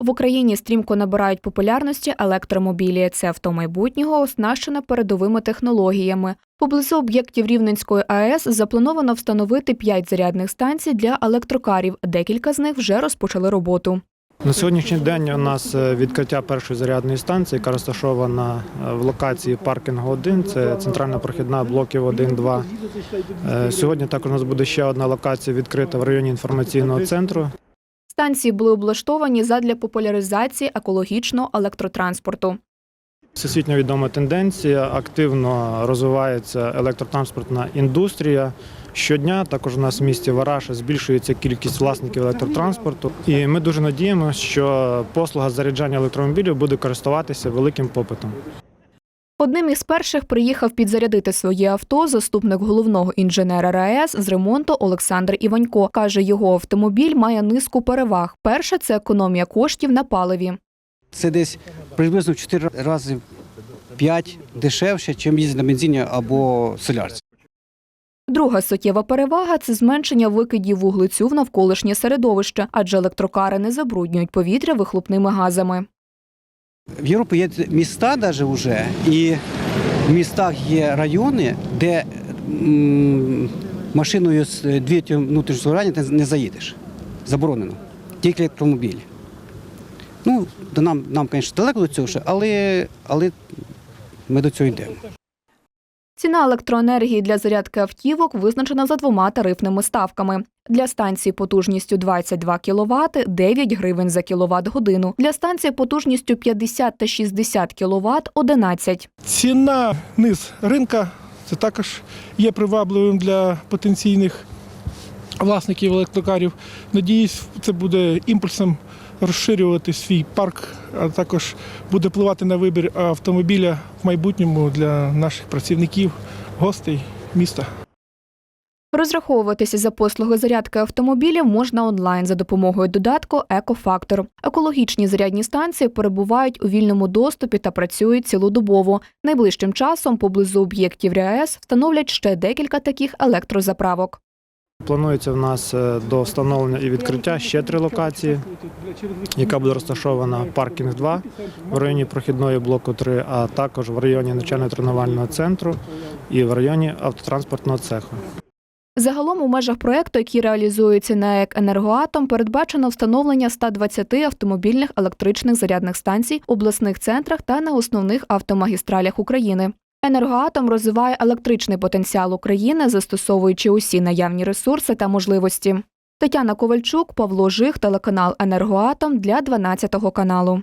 В Україні стрімко набирають популярності електромобілі. Це авто майбутнього оснащене передовими технологіями. Поблизу об'єктів Рівненської АЕС заплановано встановити 5 зарядних станцій для електрокарів. Декілька з них вже розпочали роботу. На сьогоднішній день у нас е, відкриття першої зарядної станції, яка розташована е, в локації паркінгу 1, це центральна прохідна блоків 1-2. Е, Сьогодні також у нас буде ще одна локація відкрита в районі інформаційного центру. Станції були облаштовані задля популяризації екологічного електротранспорту. Всесвітньо відома тенденція, активно розвивається електротранспортна індустрія. Щодня також у нас в місті Вараш збільшується кількість власників електротранспорту. І ми дуже надіємося, що послуга заряджання електромобілів буде користуватися великим попитом. Одним із перших приїхав підзарядити своє авто заступник головного інженера РаЕС з ремонту Олександр Іванько. Каже, його автомобіль має низку переваг. Перше це економія коштів на паливі. Це десь приблизно в 4 рази 5 дешевше, ніж їздити на бензині або солярці. Друга суттєва перевага це зменшення викидів вуглецю в навколишнє середовище, адже електрокари не забруднюють повітря вихлопними газами. В Європі є міста навіть вже, і в містах є райони, де машиною з двигателем внутрішнього згорання ти не заїдеш. Заборонено. Тільки електромобілі. Ну, нам, нам, звісно, далеко до цього, але, але ми до цього йдемо. Ціна електроенергії для зарядки автівок визначена за двома тарифними ставками. Для станції потужністю 22 кВт – 9 гривень за кіловат годину. Для станції потужністю 50 та 60 кВт – 11. Ціна низ ринка це також є привабливим для потенційних власників електрокарів. Надіюсь, це буде імпульсом розширювати свій парк, а також буде впливати на вибір автомобіля в майбутньому для наших працівників, гостей міста. Розраховуватися за послуги зарядки автомобілів можна онлайн за допомогою додатку «Екофактор». Екологічні зарядні станції перебувають у вільному доступі та працюють цілодобово. Найближчим часом поблизу об'єктів РАЕС встановлять ще декілька таких електрозаправок. Планується в нас е, до встановлення і відкриття ще три локації, яка буде розташована паркінг 2 в районі прохідної блоку 3, а також в районі навчально-тренувального центру і в районі автотранспортного цеху. Загалом у межах проекту, який реалізується на ЕК «Енергоатом», передбачено встановлення 120 автомобільних електричних зарядних станцій в обласних центрах та на основних автомагістралях України. Енергоатом розвиває електричний потенціал України, застосовуючи усі наявні ресурси та можливості. Тетяна Ковальчук, Павло Жих, телеканал Енергоатом для 12 каналу.